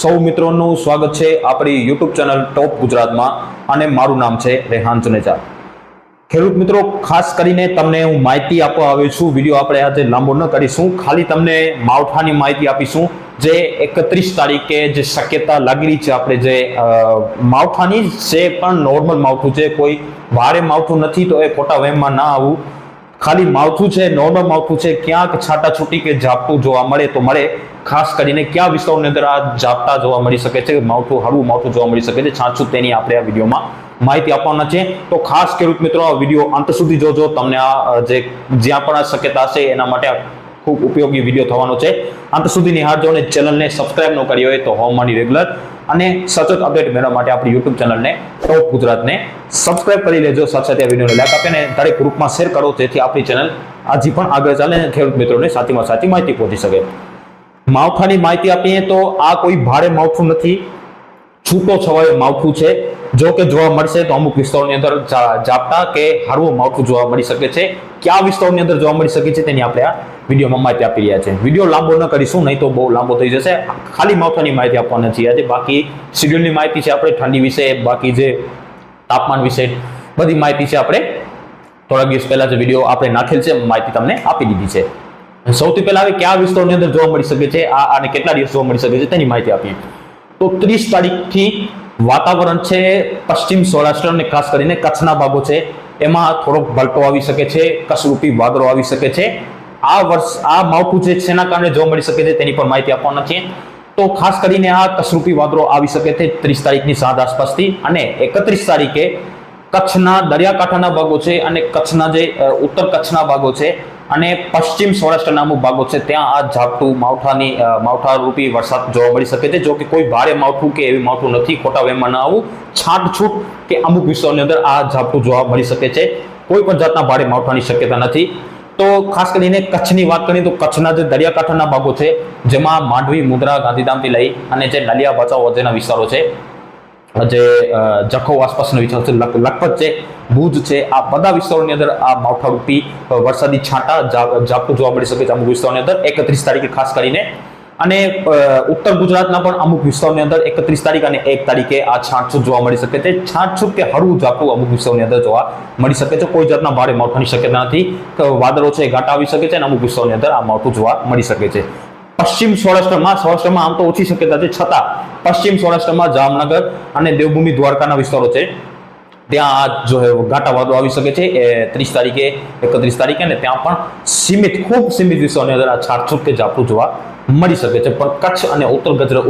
સૌ મિત્રોનું સ્વાગત છે આપણી યુટ્યુબ ચેનલ ટોપ ગુજરાતમાં અને મારું નામ છે રેહાન ચુનેજા ખેડૂત મિત્રો, ખાસ કરીને તમને હું માહિતી આપવા આવ્યો છું, વીડિયો આપણે આજે લાંબો ન કરીશું, ખાલી તમને માવઠાની માહિતી આપીશું, જે એકત્રીસ તારીખે જે શક્યતા લાગેલી છે આપણે જે માવઠાની, જે પણ નોર્મલ માવઠું છે, કોઈ ભારે માવઠું નથી, તો એ ખોટા વહેમમાં ના આવવું ખાલી માવઠું છે, નોર્મલ માવઠું છે, ક્યાંક છાટા છૂટી કે ઝાપટું જોવા મળે તો મળે. ખાસ કરીને કયા વિસ્તારોની અંદર આ ઝાપટા જોવા મળી શકે છે, માવઠું, હળવું માવઠું જોવા મળી શકે છે, છાંછું તેની આપણે આ વિડીયોમાં માહિતી આપવાના છે. તો ખાસ ખેડૂત મિત્રો, આ વીડિયો અંત સુધી જોજો. તમને આ જે જ્યાં પણ આ શક્યતા હશે એના માટે ખૂબ ઉપયોગી વીડિયો થવાનો છે. અંત સુધી નિહાળજો અને ચેનલને સબસ્ક્રાઇબ ન કરી હોય તો હવામાનની રેગ્યુલર અને સતત અપડેટ મેળવવા માટે આપણી યુટ્યુબ ચેનલને ટોપ ગુજરાતને સબસ્ક્રાઇબ કરી લેજો. સાથે સાથે આ વિડીયોને લાઈક આપીને દરેક ગ્રુપમાં શેર કરો, જેથી આપણી ચેનલ હજી પણ આગળ ચાલે અને ખેડૂત મિત્રોને સાચીમાં સાચી માહિતી પહોંચી શકે. માવઠાની માહિતી આપીએ તો આ કોઈ ભારે માવઠું નથી. છૂટો છવાયો માવઠું છે. જો કે જોવા મળશે તો અમુક વિસ્તારોની અંદર ઝાપટા કે હારવું માવઠું જોવા મળી શકે છે. કયા વિસ્તારોની અંદર જોવા મળી શકે છે તેની આપણે આ વિડીયોમાં માહિતી આપી રહ્યા છે. વીડિયો લાંબો ન કરીશું, નહીં તો બહુ લાંબો થઈ જશે. ખાલી માવઠાની માહિતી આપવાના છીએ આજે. બાકી શિડ્યુલની માહિતી છે આપણે ઠંડી વિશે, બાકી જે તાપમાન વિશે, બધી માહિતી છે આપણે થોડા દિવસ પહેલા જે વીડિયો આપણે નાખેલ છે, માહિતી તમને આપી દીધી છે. સૌથી પહેલા હવે કયા વિસ્તારોની અંદર જોવા મળી શકે છે, આ અને કેટલા દિવસ જોવા મળી શકે છે તેની માહિતી આપીએ. તો ત્રીસ તારીખથી વાતાવરણ છે પશ્ચિમ સૌરાષ્ટ્ર અને ખાસ કરીને કચ્છના ભાગો છે. એમાં થોડોક ભલટો આવી શકે છે, કસરૂપી વાદળો આવી શકે છે. આ વર્ષ, આ માવઠું છે શેના કારણે જોવા મળી શકે છે, તેની પર માહિતી આપવાના છીએ તો ખાસ કરીને આ કસરૂપી વાદળો આવી શકે છે ત્રીસ તારીખની સાંજ આસપાસથી અને એકત્રીસ તારીખે કચ્છના દરિયાકાંઠાના ભાગો છે અને કચ્છના જે ઉત્તર કચ્છના ભાગો છે અને પશ્ચિમ સૌરાષ્ટ્રના અમુક ભાગો છે, ત્યાં આ ઝાપટું, માવઠાની માવઠા રૂપી વરસાદ જોવા મળી શકે છે. જો કે કોઈ ભારે માવઠું કે એવી માવઠું નથી, ખોટા વેમાં ન આવું. છાંટછૂટ કે અમુક વિસ્તારોની અંદર આ ઝાપટું જોવા મળી શકે છે. કોઈ પણ જાતના ભારે માવઠાની શક્યતા નથી. તો ખાસ કરીને કચ્છની વાત કરીએ તો કચ્છના જે દરિયાકાંઠાના ભાગો છે, જેમાં માંડવી મુદ્રા ગાંધીધામથી લઈ અને જે નલિયા બચાવ વચ્ચેના વિસ્તારો છે જે જખૌ આસપાસનો વિસ્તાર છે, લખ- લખપત છે, ભુજ છે, આ બધા વિસ્તારોની અંદર આ માવઠારૂપી વરસાદી છાંટા ઝાપટું જોવા મળી શકે છે અમુક વિસ્તારોની અંદર, એકત્રીસ તારીખે ખાસ કરીને. અને ઉત્તર ગુજરાતના પણ અમુક વિસ્તારોની અંદર એકત્રીસ તારીખ અને એક તારીખે આ છાંટછૂટ જોવા મળી શકે છે. છાંટછૂટ કે હળવું ઝાપટું અમુક વિસ્તારોની અંદર જોવા મળી શકે છે. કોઈ જાતના ભારે માવઠાની શક્યતા નથી. વાદળો છે ઘાટા આવી શકે છે અને અમુક વિસ્તારોની અંદર આ માવઠું જોવા મળી શકે છે. પશ્ચિમ સૌરાષ્ટ્રમાં સૌરાષ્ટ્રમાં આમ તો ઓછી શક્યતા છે. છતાં પશ્ચિમ સૌરાષ્ટ્રમાં જામનગર અને દેવભૂમિ દ્વારકાના વિસ્તારો છે. ત્યાં જો ઘાટા વાદો આવી શકે છે. એ ત્રીસ તારીખે, એકત્રીસ તારીખે અને ત્યાં પણ સીમિત, ખૂબ સીમિત વિસ્તારોની અંદર આ છાટછૂટ કે ઝાપટું જોવા મળી શકે છે. પણ કચ્છ અને ઉત્તર ગુજરાત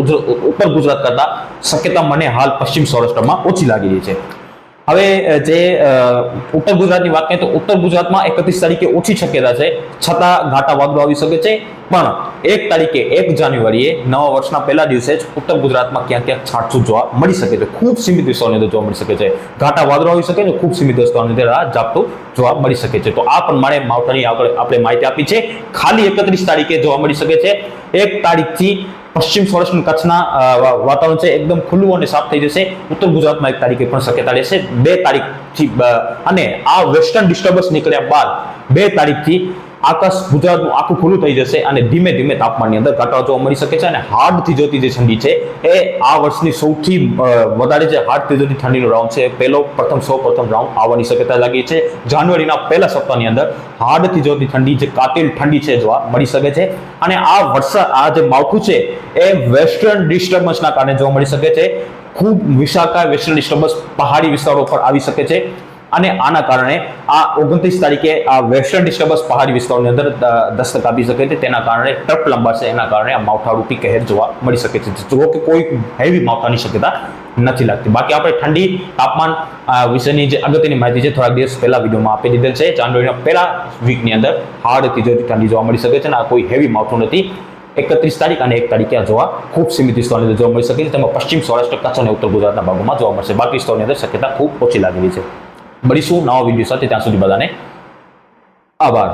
ઉત્તર ગુજરાત કરતાં શક્યતા મને હાલ પશ્ચિમ સૌરાષ્ટ્રમાં ઓછી લાગી રહી છે. હવે જે ઉત્તર ગુજરાતની વાત કરીએ તો ઉત્તર ગુજરાતમાં એકત્રીસ તારીખે ઓછી શક્યતા છે, છતાં ઘાટા વાદળો આવી શકે છે. પણ એક તારીખે, એક જાન્યુઆરીએ નવા વર્ષના પહેલા દિવસે જ ઉત્તર ગુજરાતમાં ક્યાંક ક્યાંક છાંટછૂટ જોવા મળી શકે છે. ખૂબ સીમિત વિસ્તારોની અંદર જોવા મળી શકે છે. ઘાટા વાદળો આવી શકે છે, ખૂબ સીમિત વિસ્તારોની અંદર આ ઝાપટું જોવા મળી શકે છે. તો આ પ્રમાણે માવઠાની આગળ આપણે માહિતી આપી છે. ખાલી એકત્રીસ તારીખે જોવા મળી શકે છે. એક તારીખથી પશ્ચિમ સૌરાષ્ટ્ર કચ્છના વાતાવરણ છે એકદમ ખુલ્લું અને સાફ થઈ જશે. ઉત્તર ગુજરાતમાં એક તારીખે પણ શક્યતા રહેશે. બે તારીખથી અને આ વેસ્ટર્ન ડિસ્ટર્બન્સ નીકળ્યા બાદ બે તારીખથી આકાશ ગુજરાતનું આખું ખુલ્લું થઈ જશે અને ધીમે ધીમે તાપમાનની અંદર ઘટાડો જોવા મળી શકે છે અને હાર્ડથી જોતી જે ઠંડી છે એ આ વર્ષની સૌથી વધારે જે હાર્ડથી જોતી ઠંડીનો રાઉન્ડ છે પહેલો, પ્રથમ, સૌ પ્રથમ રાઉન્ડ આવવાની શક્યતા લાગી છે. જાન્યુઆરીના પહેલા સપ્તાહની અંદર હાર્ડથી જોતી ઠંડી જે કાતિલ ઠંડી છે જોવા મળી શકે છે અને આ વરસાદ આ જે માવઠું છે એ વેસ્ટર્ન ડિસ્ટર્બન્સના કારણે જોવા મળી શકે છે. ખૂબ વિશાખા વેસ્ટર્ન ડિસ્ટર્બન્સ પહાડી વિસ્તારો પર આવી શકે છે. અને આના કારણે આ ઓગણત્રીસ તારીખે આ વેસ્ટર્ન ડિસ્ટર્બન્સ પહાડી વિસ્તારોની અંદર દસ્તક આપી શકે છે. તેના કારણે ટ્રપ લંબાશે એના કારણે આ માવઠારૂપી કહેર જોવા મળી શકે છે. જો કે કોઈ હેવી માવઠાની શક્યતા નથી લાગતી. બાકી આપણે ઠંડી તાપમાન વિશેની જે અગત્યની માહિતી છે, થોડાક દિવસ પહેલા વિડીયોમાં આપી દીધેલ છે. જાન્યુઆરીના પહેલા વીકની અંદર હાર્ડ તિજોરી ઠંડી જોવા મળી શકે છે અને આ કોઈ હેવી માવઠું નથી. એકત્રીસ તારીખ અને એક તારીખે જોવા ખૂબ સીમિત વિસ્તારોની અંદર જોવા મળી શકે છે. તેમાં પશ્ચિમ સૌરાષ્ટ્ર, કચ્છ અને ઉત્તર ગુજરાતના ભાગોમાં જોવા મળશે. બાકી વિસ્તારોની અંદર શક્યતા ખૂબ ઓછી લાગેલી છે. મળીશું નવા વીડિયો સાથે. ત્યાં સુધી બધાને આભાર.